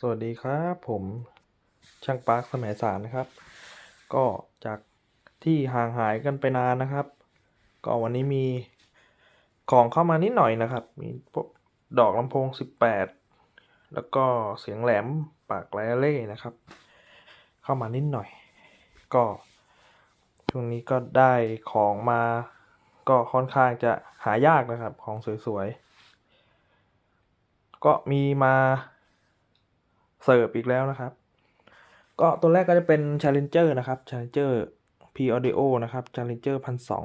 สวัสดีครับผมช่างปาร์คสมัยสารนะครับ ก็จากที่ห่างหายกันไปนานนะครับ ก็วันนี้มีของเข้ามานิดหน่อยนะครับ มีพวกดอกลำโพง 18 แล้วก็เสียงแหลมปากไลเล่นะครับ เข้ามานิดหน่อย ก็ช่วงนี้ก็ได้ของมาก็ค่อนข้างจะหายากนะครับของสวยๆ ก็มีมา เสิร์ฟอีกแล้วนะครับ ก็ตัวแรกก็จะเป็น Challenger นะครับ Challenger P Audio นะครับ Challenger พันสอง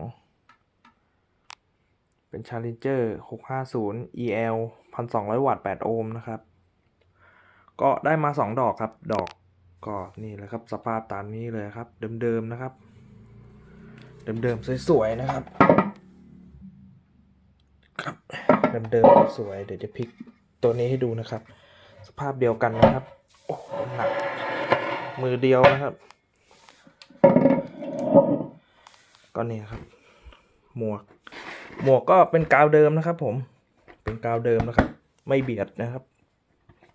เป็น Challenger 650 EL 1200 วัตต์ 8 โอห์มนะครับ ก็ได้มา 2 ดอกครับ ดอกก็นี่แหละครับ สภาพตามนี้เลยครับ เดิมๆนะครับ เดิมๆสวยๆนะครับ ครับ เดิมๆสวยๆเดี๋ยวจะพลิกตัวนี้ให้ดูนะครับ สภาพเดียวกันนะครับ โอ้หหนัก มือเดียวนะครับ ก็เนี่ยครับ หมวก หมวกก็เป็นกาวเดิมนะครับ ผม เป็นกาวเดิมนะครับ ไม่เบียดนะครับ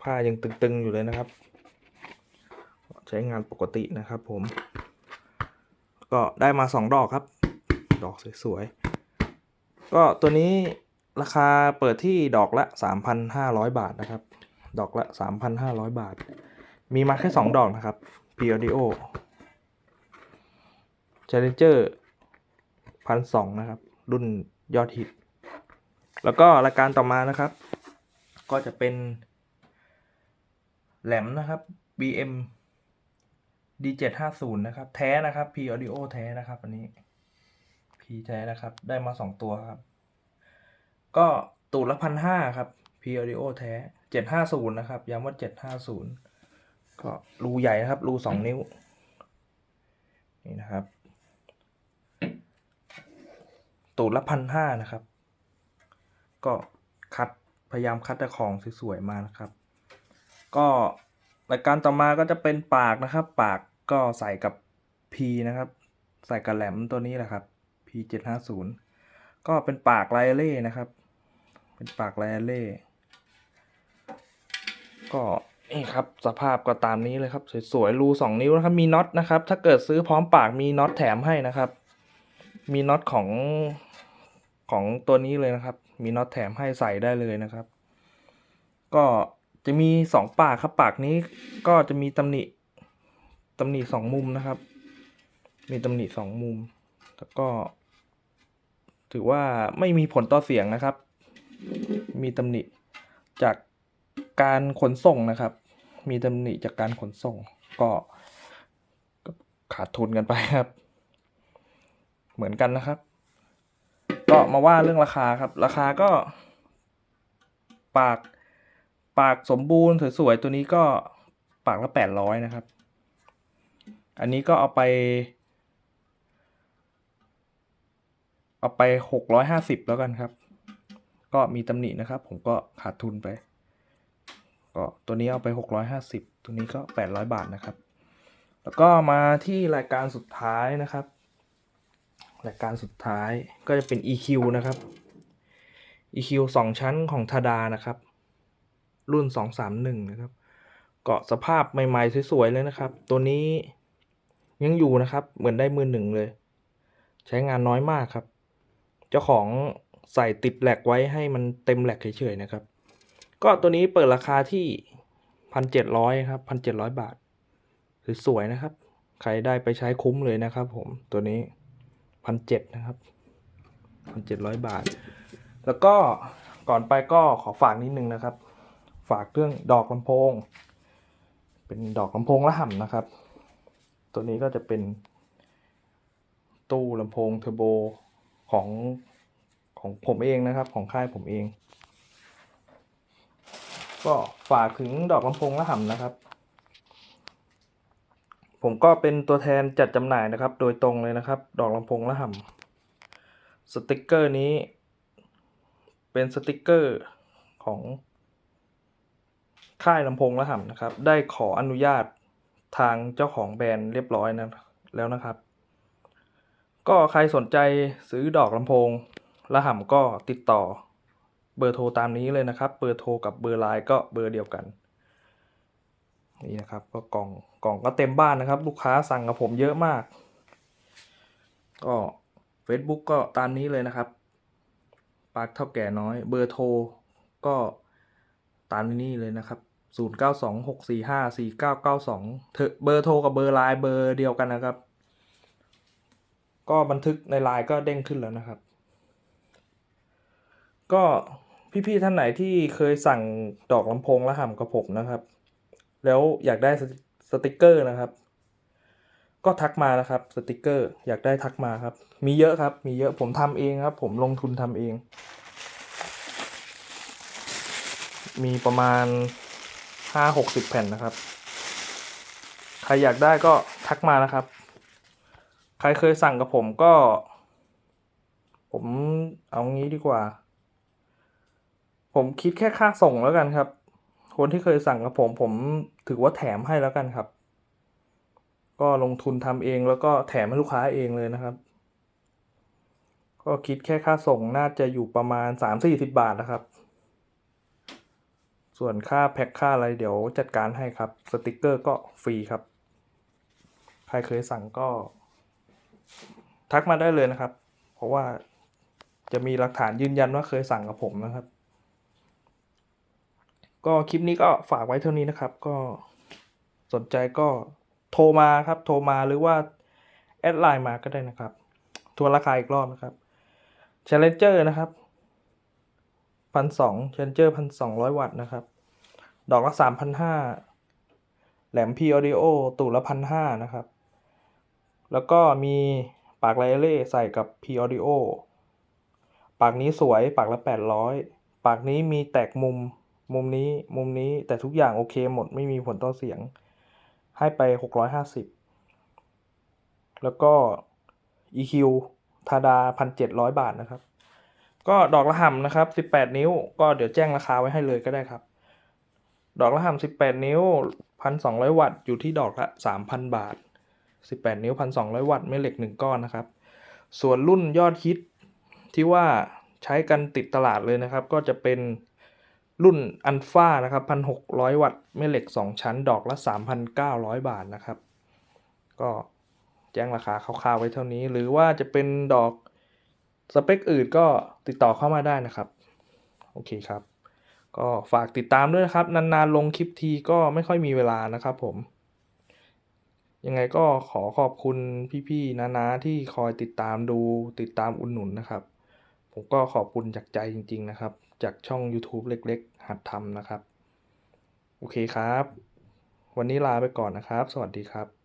ผ้ายังตึงๆอยู่เลยนะครับ ใช้งานปกตินะครับ ผม ก็ได้มาสองดอกครับ ดอกสวยๆ ก็ตัวนี้ราคาเปิดที่ดอกละ 3,500 บาทนะครับ ดอกละ 3,500 บาท มีมาแค่ 2 ดอกนะครับ P Audio Challenger พันสองนะครับ รุ่นยอดฮิต แล้วก็รายการต่อมานะครับ ก็จะเป็น แหลมนะครับ BM D750 นะครับ แท้นะครับ P Audio แท้นะครับ อันนี้ P แท้นะครับ ได้มา2ตัวครับ ก็ตูดละพันห้าครับ P Audio แท้ เจ็ดห้าศูนย์นะครับ ย้ำว่าเจ็ดห้าศูนย์ก็รูใหญ่นะครับ รูสองนิ้ว นี่นะครับ ตูดละพันห้านะครับ ก็คัดพยายามคัดแต่ของสวยๆมานะครับ ก็รายการต่อมาก็จะเป็นปากนะครับ ปากก็ใส่กับ P นะครับ ใส่กับแหลมตัวนี้แหละครับ P เจ็ดห้าศูนย์ก็เป็นปากไลเล่นะครับ เป็นปากไลเล่ ก็นี่ครับสภาพก็ตามนี้เลยครับ สวยๆรูสองนิ้วนะครับ มีน็อตนะครับ ถ้าเกิดซื้อพร้อมปากมีน็อตแถมให้นะครับ มีน็อตของของตัวนี้เลยนะครับ มีน็อตแถมให้ใส่ได้เลยนะครับ ก็จะมีสองปากครับปากนี้ก็จะมีตำหนิตำหนิสองมุมนะครับ มีตำหนิสองมุม แล้วก็ ถือว่าไม่มีผลต่อเสียงนะครับ มีตำหนิจาก การขนส่งนะครับ มีตำหนิจากการขนส่ง ก็ขาดทุนกันไปครับ เหมือนกันนะครับ ก็มาว่าเรื่องราคาครับ ราคาก็ ปากปากสมบูรณ์สวยๆตัวนี้ก็ปากละแปดร้อยนะครับ อันนี้ก็เอาไป เอาไปหกร้อยห้าสิบแล้วกันครับ ก็มีตำหนินะครับ ผมก็ขาดทุนไป ก็ตัวนี้เอาไปหกร้อยห้าสิบตัวนี้ก็แปดร้อยบาทนะครับ แล้วก็มาที่รายการสุดท้ายนะครับ รายการสุดท้ายก็จะเป็น EQ นะครับ EQ สองชั้นของทาดานะครับ รุ่นสองสามหนึ่งนะครับ เกาะสภาพใหม่ๆ สวยๆ เลยนะครับ ตัวนี้ยังอยู่นะครับ เหมือนได้มือหนึ่งเลย ใช้งานน้อยมากครับ เจ้าของใส่ติดแหลกไว้ให้มันเต็มแหลกเฉยๆนะครับ ก็ตัวนี้เปิดราคาที่พันเจ็ดร้อยครับพันเจ็ดร้อยบาทสวยๆนะครับ ใครได้ไปใช้คุ้มเลยนะครับผมตัวนี้พันเจ็ดนะครับพันเจ็ดร้อยบาท แล้วก็ก่อนไปก็ขอฝากนิดนึงนะครับ ฝากเรื่องดอกลำโพง เป็นดอกลำโพงละห่ำนะครับ ตัวนี้ก็จะเป็น ตู้ลำโพงเทอร์โบของของผมเองนะครับ ของค่ายผมเอง ก็ฝากถึงดอกลำโพงละห่ำนะครับ ผมก็เป็นตัวแทนจัดจำหน่ายนะครับ โดยตรงเลยนะครับ ดอกลำโพงละห่ำสติกเกอร์นี้ เป็นสติกเกอร์ของ ค่ายลำโพงละห่ำนะครับ ได้ขออนุญาตทางเจ้าของแบรนด์เรียบร้อยนะแล้วนะครับ ก็ใครสนใจซื้อดอกลำโพงละห่ำก็ติดต่อ เบอร์โทรตามนี้เลยนะครับ เบอร์โทรกับเบอร์ไลน์ก็เบอร์เดียวกันนี่นะครับก็กล่องกล่องก็เต็มบ้านนะครับ ลูกค้าสั่งกับผมเยอะมาก ก็ Facebook ก็ตามนี้เลยนะครับปาร์คเท่าแก่น้อย เบอร์โทรก็ตามนี้เลยนะครับ 0 9 2 6 4 5 4 9 9 2เธอเบอร์โทรกับเบอร์ไลน์เบอร์เดียวกันนะครับ ก็บันทึกในไลน์ก็เด้งขึ้นแล้วนะครับ ก็พี่ๆท่านไหนที่เคยสั่งดอกลำโพงและห่ำกับผมนะครับ แล้วอยากได้สติกเกอร์นะครับ ก็ทักมานะครับสติกเกอร์ อยากได้ทักมาครับ มีเยอะครับ มีเยอะผมทำเองครับ ผมลงทุนทำเอง มีประมาณห้าหกสิบแผ่นนะครับ ใครอยากได้ก็ทักมานะครับ ใครเคยสั่งกับผมก็ ผมเอางี้ดีกว่า ผมคิดแค่ค่าส่งแล้วกันครับ คนที่เคยสั่งกับผม ผมถือว่าแถมให้แล้วกันครับ ก็ลงทุนทำเองแล้วก็แถมให้ลูกค้าเองเลยนะครับ ก็คิดแค่ค่าส่งน่าจะอยู่ประมาณสามสี่สิบบาทนะครับ ส่วนค่าแพ็คค่าอะไรเดี๋ยวจัดการให้ครับ สติกเกอร์ก็ฟรีครับ ใครเคยสั่งก็ ทักมาได้เลยนะครับ เพราะว่าจะมีหลักฐานยืนยันว่าเคยสั่งกับผมนะครับ ก็คลิปนี้ก็ฝากไว้เท่านี้นะครับ ก็สนใจก็โทรมาครับ โทรมาหรือว่า แอดไลน์มาก็ได้นะครับทวนราคาอีกรอบนะครับ Challenger นะครับพันสอง Challenger พันสองร้อยวัตต์นะครับ ดอกละสามพันห้าแหลม P Audio ตูดละพันห้านะครับ แล้วก็มีปากไลเล่ใส่กับ P Audio ปากนี้สวยปากละแปดร้อยปากนี้มีแตกมุม มุมนี้มุมนี้แต่ทุกอย่างโอเคหมดไม่มีผลต่อเสียง ให้ไปหกร้อยห้าสิบแล้วก็ EQ ทาดาพันเจ็ดร้อยบาทนะครับ ก็ดอกละห่ำนะครับสิบแปดนิ้ว ก็เดี๋ยวแจ้งราคาไว้ให้เลยก็ได้ครับ ดอกละห่ำสิบแปดนิ้วพันสองร้อยวัตต์อยู่ที่ดอกละสามพันบาทสิบแปดนิ้วพันสองร้อยวัตต์แม่เหล็กหนึ่งก้อนนะครับ ส่วนรุ่นยอดฮิตที่ว่าใช้กันติดตลาดเลยนะครับ ก็จะเป็น รุ่นอันฟ้านะครับพันหกร้อยวัตต์แม่เหล็กสองชั้นดอกละสามพันเก้าร้อยบาทนะครับ ก็แจ้งราคาคร่าวๆไว้เท่านี้ หรือว่าจะเป็นดอกสเปคอื่นก็ติดต่อเข้ามาได้นะครับ โอเคครับ ก็ฝากติดตามด้วยนะครับ นานๆลงคลิปทีก็ไม่ค่อยมีเวลานะครับผม ยังไงก็ขอขอบคุณพี่ๆนานๆที่คอยติดตามดูติดตามอุดหนุนนะครับ ผมก็ขอบคุณจากใจจริง ๆ นะครับ จากช่อง YouTube เล็ก ๆ หัดทำนะครับ โอเคครับ วันนี้ลาไปก่อนนะครับ สวัสดีครับ